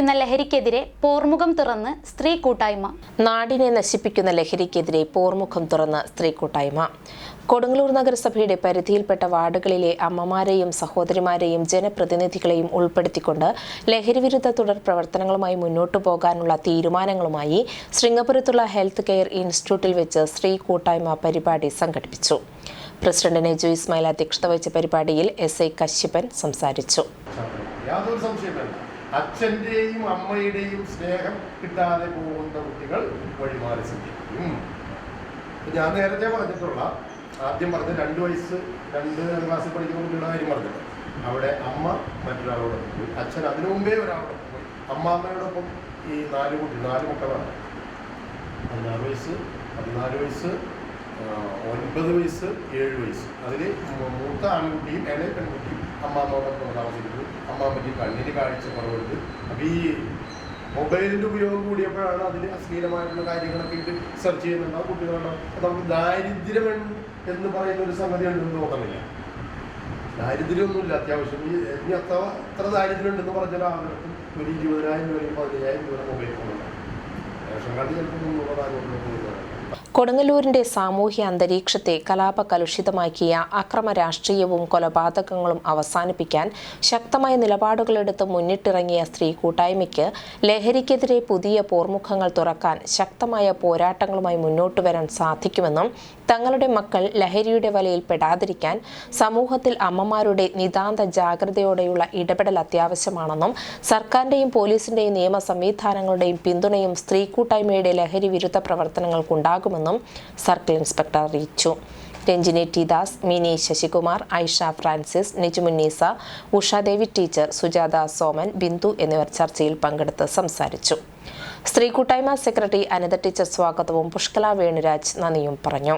നശിപ്പിക്കുന്ന ലഹരിക്കെതിരെ പോർമുഖം തുറന്ന് സ്ത്രീ കൂട്ടായ്മ. നാടിനെ നശിപ്പിക്കുന്ന ലഹരിക്കെതിരെ പോർമുഖം തുറന്ന് സ്ത്രീ കൂട്ടായ്മ. കൊടുങ്ങല്ലൂർ നഗരസഭയുടെ പരിധിയിൽപ്പെട്ട വാർഡുകളിലെ അമ്മമാരെയും സഹോദരിമാരെയും ജനപ്രതിനിധികളെയും ഉൾപ്പെടുത്തിക്കൊണ്ട് ലഹരിവിരുദ്ധ തുടർ പ്രവർത്തനങ്ങളുമായി മുന്നോട്ടു പോകാനുള്ള തീരുമാനങ്ങളുമായി ശൃംഗപുരത്തുള്ള ഹെൽത്ത് കെയർ ഇൻസ്റ്റിറ്റ്യൂട്ടിൽ വെച്ച് സ്ത്രീ കൂട്ടായ്മ പരിപാടി സംഘടിപ്പിച്ചു. പ്രസിഡന്റ് ജു ഇസ്മായിൽ അധ്യക്ഷത വഹിച്ച പരിപാടിയിൽ എസ് ഐ കശ്യപൻ സംസാരിച്ചു. യാതൊരു സംശയം വേണ്ട അച്ഛന്റെയും അമ്മയുടെയും സ്നേഹം കിട്ടാതെ പോകുന്ന കുട്ടികൾ വഴിമാറി സഞ്ചരിക്കും. ഞാൻ നേരത്തെ പറഞ്ഞിട്ടുള്ള ആദ്യം പറഞ്ഞ രണ്ട് വയസ്സ് രണ്ട് ക്ലാസ്സിൽ പഠിക്കുന്ന കുട്ടികളുടെ കാര്യം പറഞ്ഞത് അവിടെ അമ്മ മറ്റൊരാളോടൊപ്പം പോയി. അച്ഛൻ അതിനു മുമ്പേ ഒരാളോടൊപ്പം പോയി. അമ്മാമ്മയോടൊപ്പം ഈ നാല് കുട്ടി നാല് മക്കളാണ്. പതിനാറ് വയസ്സ് പതിനാല് വയസ്സ് ഒൻപത് വയസ്സ് ഏഴ് വയസ്സ്. അതിൽ മൂത്ത ആൺകുട്ടിയും ഇളയ പെൺകുട്ടിയും അമ്മാമ്മയോടൊപ്പം താമസിക്കുന്നു. അമ്മാമ്മയ്ക്ക് കണ്ണിന് കാഴ്ച കുറവുണ്ട്. അപ്പം ഈ മൊബൈലിന്റെ ഉപയോഗം കൂടിയപ്പോഴാണ് അതിൽ അശ്ലീലമായിട്ടുള്ള കാര്യങ്ങളൊക്കെ ഇട്ട് സെർച്ച് ചെയ്യുന്നുണ്ട് ആ കുട്ടികളുണ്ടാവും അപ്പം നമുക്ക് ദാരിദ്ര്യം എന്ന് പറയുന്ന ഒരു സംഗതി ഉണ്ടെന്ന് തോന്നണില്ല ദാരിദ്ര്യമൊന്നുമില്ല അത്യാവശ്യം. ഈ ഇനി അത്ര അത്ര ദാരിദ്ര്യം ഉണ്ടെന്ന് പറഞ്ഞാൽ ആളുകൾക്കും ഒരു ഇരുപതിനായിരം രൂപയും പതിനയ്യായിരം രൂപ മൊബൈൽ ഫോണുണ്ടാവും. റേഷൻ കാർഡ് ചിലപ്പോൾ മുന്നൂറ് നാനൂറ് രൂപ കൊടുങ്ങല്ലൂരിന്റെ സാമൂഹ്യ അന്തരീക്ഷത്തെ കലാപ കലുഷിതമാക്കിയ അക്രമ രാഷ്ട്രീയവും കൊലപാതകങ്ങളും അവസാനിപ്പിക്കാൻ ശക്തമായ നിലപാടുകളെടുത്ത് മുന്നിട്ടിറങ്ങിയ സ്ത്രീ കൂട്ടായ്മയ്ക്ക് ലഹരിക്കെതിരെ പുതിയ പോർമുഖങ്ങൾ തുറക്കാൻ ശക്തമായ പോരാട്ടങ്ങളുമായി മുന്നോട്ട് വരാൻ സാധിക്കുമെന്നും തങ്ങളുടെ മക്കൾ ലഹരിയുടെ വലയിൽ പെടാതിരിക്കാൻ സമൂഹത്തിൽ അമ്മമാരുടെ നിതാന്ത ജാഗ്രതയോടെയുള്ള ഇടപെടൽ അത്യാവശ്യമാണെന്നും സർക്കാരിന്റെയും പോലീസിന്റെയും നിയമ സംവിധാനങ്ങളുടെയും പിന്തുണയും സ്ത്രീ കൂട്ടായ്മയുടെ ലഹരി വിരുദ്ധ പ്രവർത്തനങ്ങൾക്കുണ്ടാകുമെന്നും സർക്കിൾ ഇൻസ്പെക്ടർ അറിയിച്ചു. Ranjini T Das Mini Sasikumar Aisha Francis Nijumunnisa Ushadevi teacher Sujatha Soman Bindu എന്നിവർ ചർച്ചയിൽ പങ്കെടുത്ത് സംസാരിച്ചു. സ്ത്രീ കൂട്ടായ്മ സെക്രട്ടറി അനിത ടീച്ചർ സ്വാഗതവും പുഷ്കല വേണുരാജ് നന്ദിയും പറഞ്ഞു.